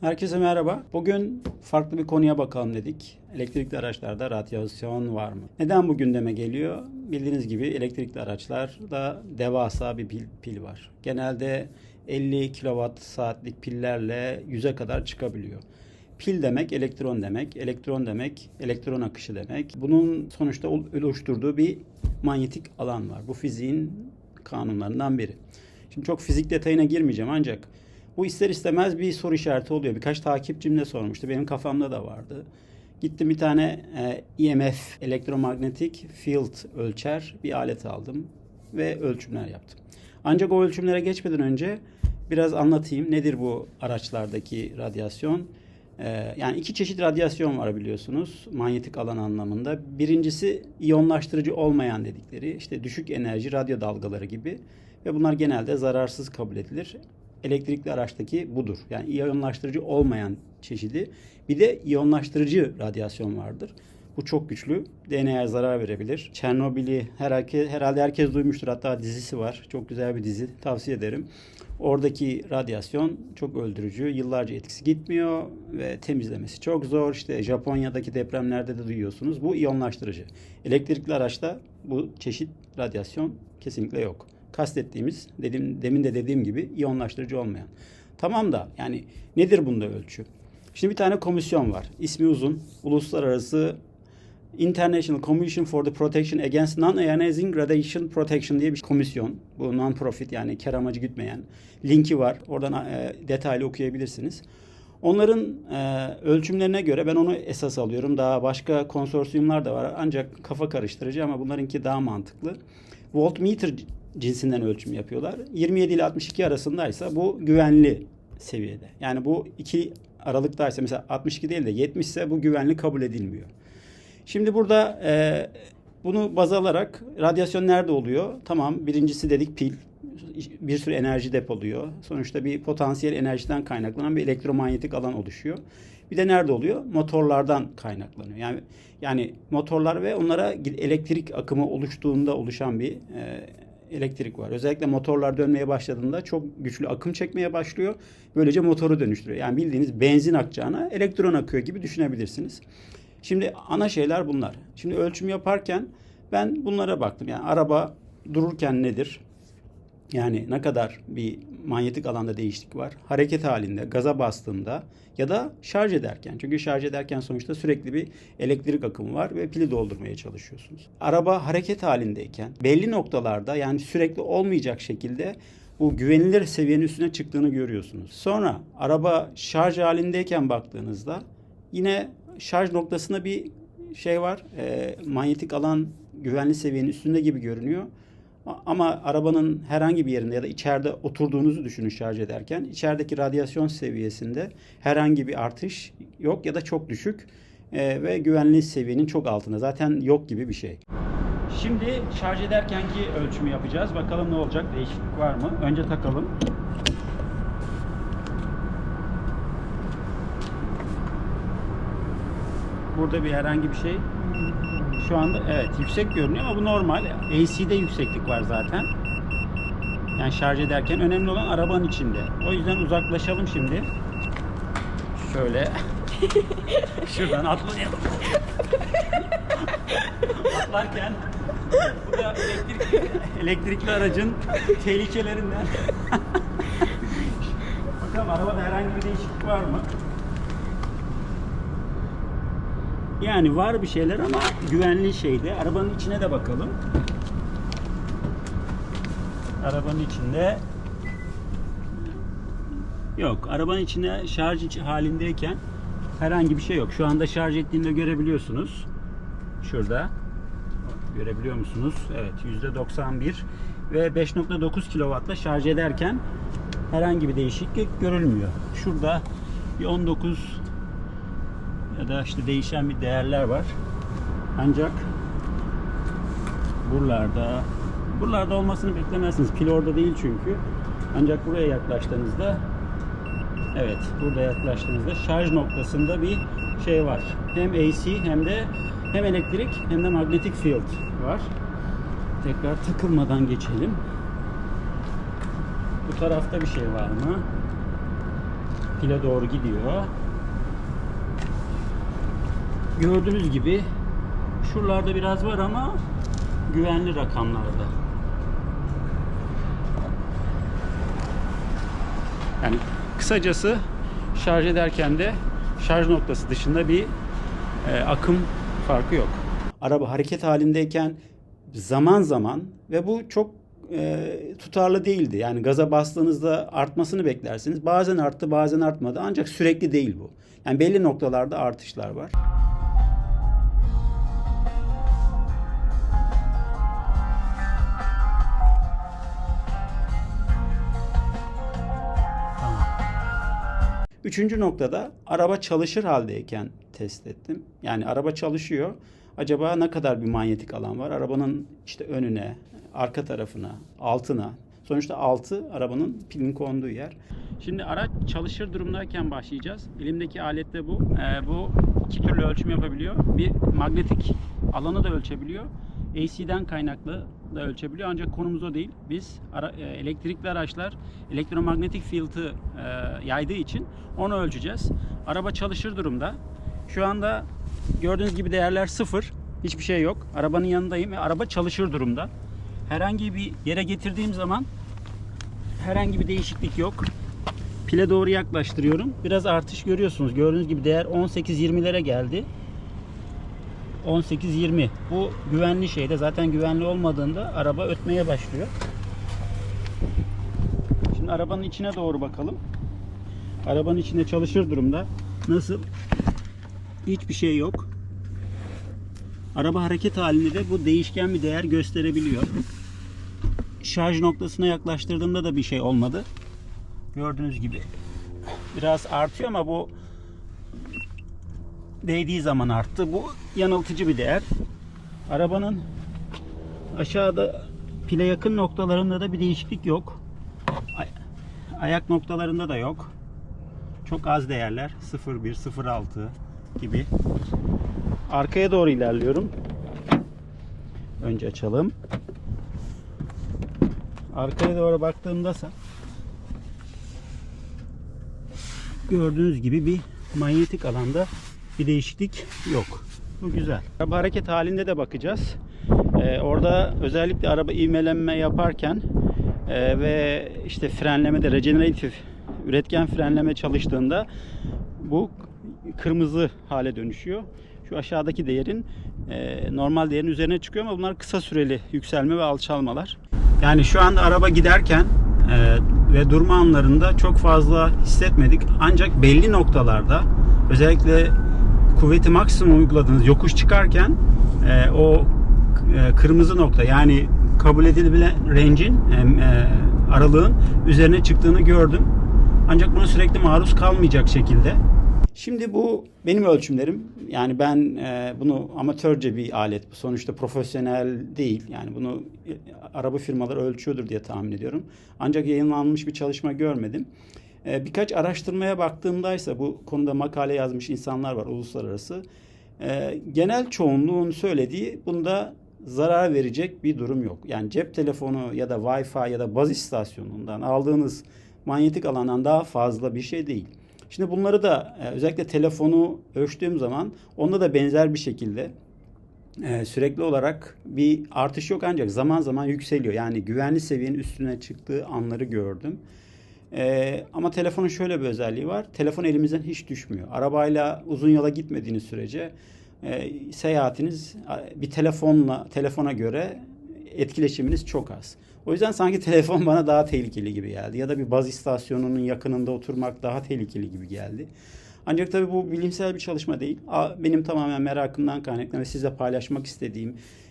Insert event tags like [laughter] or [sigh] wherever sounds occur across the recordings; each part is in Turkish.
Herkese merhaba. Bugün farklı bir konuya bakalım dedik. Elektrikli araçlarda radyasyon var mı? Neden bu gündeme geliyor? Bildiğiniz gibi elektrikli araçlarda devasa bir pil, pil var. Genelde 50 kWh saatlik pillerle 100'e kadar çıkabiliyor. Pil demek elektron demek, elektron demek elektron akışı demek. Bunun sonuçta oluşturduğu bir manyetik alan var. Bu fiziğin kanunlarından biri. Şimdi çok fizik detayına girmeyeceğim ancak bu ister istemez bir soru işareti oluyor. Birkaç takipçim de sormuştu. Benim kafamda da vardı. Gittim bir tane e, EMF, elektromagnetik field ölçer bir alet aldım ve ölçümler yaptım. Ancak o ölçümlere geçmeden önce biraz anlatayım. Nedir bu araçlardaki radyasyon? Ee, yani iki çeşit radyasyon var biliyorsunuz manyetik alan anlamında. Birincisi iyonlaştırıcı olmayan dedikleri işte düşük enerji radyo dalgaları gibi ve bunlar genelde zararsız kabul edilir. Elektrikli araçtaki budur. Yani iyonlaştırıcı olmayan çeşidi. Bir de iyonlaştırıcı radyasyon vardır. Bu çok güçlü. DNA'ya zarar verebilir. Çernobil'i herhalde, herhalde herkes duymuştur. Hatta dizisi var. Çok güzel bir dizi. Tavsiye ederim. Oradaki radyasyon çok öldürücü. Yıllarca etkisi gitmiyor ve temizlemesi çok zor. İşte Japonya'daki depremlerde de duyuyorsunuz. Bu iyonlaştırıcı. Elektrikli araçta bu çeşit radyasyon kesinlikle yok. Kastettiğimiz dedim, demin de dediğim gibi iyonlaştırıcı olmayan. Tamam da yani nedir bunda ölçü? Şimdi bir tane komisyon var. İsmi uzun. Uluslararası International Commission for the Protection Against Non-Ionizing Radiation Protection diye bir komisyon. Bu non-profit yani kar amacı gütmeyen. Linki var. Oradan e, detaylı okuyabilirsiniz. Onların e, ölçümlerine göre ben onu esas alıyorum. Daha başka konsorsiyumlar da var. Ancak kafa karıştırıcı ama bunlarınki daha mantıklı. Voltmeter cinsinden ölçüm yapıyorlar. 27 ile 62 arasındaysa bu güvenli seviyede. Yani bu iki aralıktaysa mesela 62 değil de 70 ise bu güvenli kabul edilmiyor. Şimdi burada e, bunu baz alarak radyasyon nerede oluyor? Tamam birincisi dedik pil bir sürü enerji depoluyor. Sonuçta bir potansiyel enerjiden kaynaklanan bir elektromanyetik alan oluşuyor. Bir de nerede oluyor? Motorlardan kaynaklanıyor. Yani yani motorlar ve onlara elektrik akımı oluştuğunda oluşan bir e, elektrik var. Özellikle motorlar dönmeye başladığında çok güçlü akım çekmeye başlıyor. Böylece motoru dönüştürüyor. Yani bildiğiniz benzin akacağına elektron akıyor gibi düşünebilirsiniz. Şimdi ana şeyler bunlar. Şimdi ölçüm yaparken ben bunlara baktım. Yani araba dururken nedir? Yani ne kadar bir manyetik alanda değişiklik var? Hareket halinde, gaza bastığında ya da şarj ederken. Çünkü şarj ederken sonuçta sürekli bir elektrik akımı var ve pili doldurmaya çalışıyorsunuz. Araba hareket halindeyken belli noktalarda yani sürekli olmayacak şekilde bu güvenilir seviyenin üstüne çıktığını görüyorsunuz. Sonra araba şarj halindeyken baktığınızda yine şarj noktasında bir şey var. E, manyetik alan güvenli seviyenin üstünde gibi görünüyor. Ama arabanın herhangi bir yerinde ya da içeride oturduğunuzu düşünün şarj ederken içerideki radyasyon seviyesinde herhangi bir artış yok ya da çok düşük e, ve güvenli seviyenin çok altında. Zaten yok gibi bir şey. Şimdi şarj ederkenki ölçümü yapacağız. Bakalım ne olacak? Değişiklik var mı? Önce takalım. Burada bir herhangi bir şey şu anda evet yüksek görünüyor ama bu normal. AC'de yükseklik var zaten. Yani şarj ederken önemli olan arabanın içinde. O yüzden uzaklaşalım şimdi. Şöyle. [laughs] Şuradan atlayalım. Atlarken bu da elektrik, elektrikli aracın tehlikelerinden. [laughs] Bakalım arabada herhangi bir değişiklik var mı? Yani var bir şeyler ama güvenli şeyde. Arabanın içine de bakalım. Arabanın içinde yok. Arabanın içinde şarj halindeyken herhangi bir şey yok. Şu anda şarj ettiğinde görebiliyorsunuz. Şurada. Görebiliyor musunuz? Evet %91 ve 5.9 kW'la şarj ederken herhangi bir değişiklik görülmüyor. Şurada bir 19 ya da işte değişen bir değerler var. Ancak buralarda buralarda olmasını beklemezsiniz. Pil orada değil çünkü. Ancak buraya yaklaştığınızda evet burada yaklaştığınızda şarj noktasında bir şey var. Hem AC hem de hem elektrik hem de magnetic field var. Tekrar takılmadan geçelim. Bu tarafta bir şey var mı? Pile doğru gidiyor. Gördüğünüz gibi şuralarda biraz var ama güvenli rakamlarda. Yani kısacası şarj ederken de şarj noktası dışında bir e, akım farkı yok. Araba hareket halindeyken zaman zaman ve bu çok e, tutarlı değildi. Yani gaza bastığınızda artmasını beklersiniz. Bazen arttı, bazen artmadı. Ancak sürekli değil bu. Yani belli noktalarda artışlar var. Üçüncü noktada araba çalışır haldeyken test ettim. Yani araba çalışıyor. Acaba ne kadar bir manyetik alan var? Arabanın işte önüne, arka tarafına, altına. Sonuçta altı arabanın pilin konduğu yer. Şimdi araç çalışır durumdayken başlayacağız. Elimdeki alette bu. Ee, bu iki türlü ölçüm yapabiliyor. Bir magnetik alanı da ölçebiliyor. AC'den kaynaklı da ölçebiliyor ancak konumuz o değil. Biz ara, e, elektrikli araçlar elektromanyetik field'ı e, yaydığı için onu ölçeceğiz. Araba çalışır durumda. Şu anda gördüğünüz gibi değerler sıfır. Hiçbir şey yok. Arabanın yanındayım ve araba çalışır durumda. Herhangi bir yere getirdiğim zaman herhangi bir değişiklik yok. Pile doğru yaklaştırıyorum. Biraz artış görüyorsunuz. Gördüğünüz gibi değer 18-20'lere geldi. 18-20. Bu güvenli şeyde zaten güvenli olmadığında araba ötmeye başlıyor. Şimdi arabanın içine doğru bakalım. Arabanın içinde çalışır durumda. Nasıl? Hiçbir şey yok. Araba hareket halinde de bu değişken bir değer gösterebiliyor. Şarj noktasına yaklaştırdığımda da bir şey olmadı. Gördüğünüz gibi biraz artıyor ama bu değdiği zaman arttı. Bu yanıltıcı bir değer. Arabanın aşağıda pile yakın noktalarında da bir değişiklik yok. Ay- ayak noktalarında da yok. Çok az değerler. 0.1, 0.6 gibi. Arkaya doğru ilerliyorum. Önce açalım. Arkaya doğru baktığımda gördüğünüz gibi bir manyetik alanda bir değişiklik yok. Bu güzel. Araba hareket halinde de bakacağız. Ee, orada özellikle araba ivmelenme yaparken e, ve işte frenlemede regeneratif üretken frenleme çalıştığında bu kırmızı hale dönüşüyor. Şu aşağıdaki değerin e, normal değerin üzerine çıkıyor ama bunlar kısa süreli yükselme ve alçalmalar. Yani şu anda araba giderken e, ve durma anlarında çok fazla hissetmedik. Ancak belli noktalarda özellikle kuvveti maksimum uyguladığınız yokuş çıkarken e, o e, kırmızı nokta yani kabul edilebilen range'in e, e, aralığın üzerine çıktığını gördüm. Ancak buna sürekli maruz kalmayacak şekilde. Şimdi bu benim ölçümlerim. Yani ben e, bunu amatörce bir alet. Sonuçta profesyonel değil. Yani bunu e, araba firmaları ölçüyordur diye tahmin ediyorum. Ancak yayınlanmış bir çalışma görmedim. E, birkaç araştırmaya baktığımdaysa bu konuda makale yazmış insanlar var uluslararası. E, genel çoğunluğun söylediği bunda zarar verecek bir durum yok. Yani cep telefonu ya da Wi-Fi ya da baz istasyonundan aldığınız manyetik alandan daha fazla bir şey değil. Şimdi bunları da e, özellikle telefonu ölçtüğüm zaman onda da benzer bir şekilde e, sürekli olarak bir artış yok ancak zaman zaman yükseliyor. Yani güvenli seviyenin üstüne çıktığı anları gördüm. E, ama telefonun şöyle bir özelliği var. Telefon elimizden hiç düşmüyor. Arabayla uzun yola gitmediğiniz sürece e, seyahatiniz bir telefonla telefona göre etkileşiminiz çok az. O yüzden sanki [laughs] telefon bana daha tehlikeli gibi geldi. Ya da bir baz istasyonunun yakınında oturmak daha tehlikeli gibi geldi. Ancak tabii bu bilimsel bir çalışma değil. Benim tamamen merakımdan kaynaklı ve size paylaşmak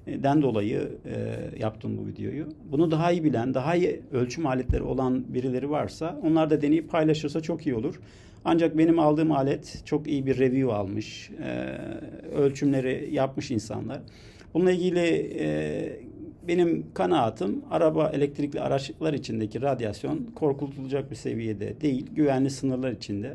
istediğimden dolayı e, yaptım bu videoyu. Bunu daha iyi bilen, daha iyi ölçüm aletleri olan birileri varsa onlar da deneyip paylaşırsa çok iyi olur. Ancak benim aldığım alet çok iyi bir review almış. E, ölçümleri yapmış insanlar. Bununla ilgili e, benim kanaatim araba elektrikli araçlar içindeki radyasyon korkulacak bir seviyede değil. Güvenli sınırlar içinde.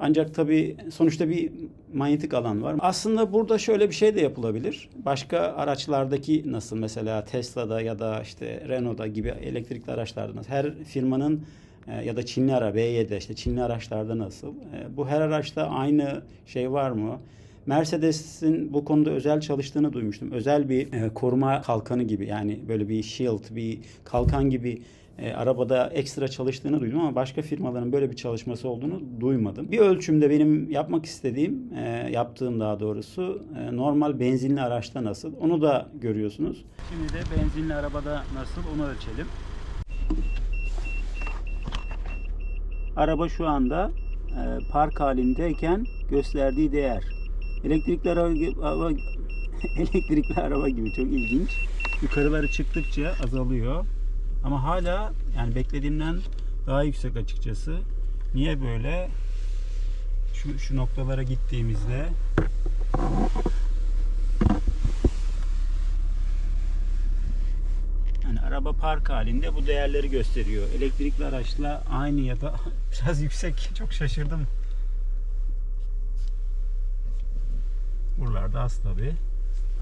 Ancak tabii sonuçta bir manyetik alan var. Aslında burada şöyle bir şey de yapılabilir. Başka araçlardaki nasıl mesela Tesla'da ya da işte Renault'da gibi elektrikli araçlarda nasıl her firmanın E, ya da Çinli ara B7 işte Çinli araçlarda nasıl? E, bu her araçta aynı şey var mı? Mercedes'in bu konuda özel çalıştığını duymuştum. Özel bir e, koruma kalkanı gibi yani böyle bir shield, bir kalkan gibi e, arabada ekstra çalıştığını duydum ama başka firmaların böyle bir çalışması olduğunu duymadım. Bir ölçümde benim yapmak istediğim, e, yaptığım daha doğrusu e, normal benzinli araçta nasıl onu da görüyorsunuz. Şimdi de benzinli arabada nasıl onu ölçelim. Araba şu anda e, park halindeyken gösterdiği değer. Elektrikli araba, araba [laughs] elektrikli araba gibi çok ilginç. Yukarıları çıktıkça azalıyor. Ama hala yani beklediğimden daha yüksek açıkçası. Niye böyle? Şu, şu noktalara gittiğimizde yani araba park halinde bu değerleri gösteriyor. Elektrikli araçla aynı ya da [laughs] biraz yüksek. Çok şaşırdım. Buralarda az tabi.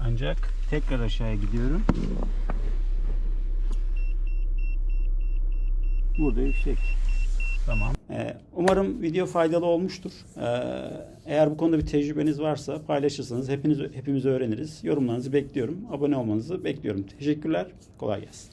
Ancak tekrar aşağıya gidiyorum. Burada yüksek. Tamam. Ee, umarım video faydalı olmuştur. Ee, eğer bu konuda bir tecrübeniz varsa paylaşırsanız hepiniz hepimiz öğreniriz. Yorumlarınızı bekliyorum. Abone olmanızı bekliyorum. Teşekkürler. Kolay gelsin.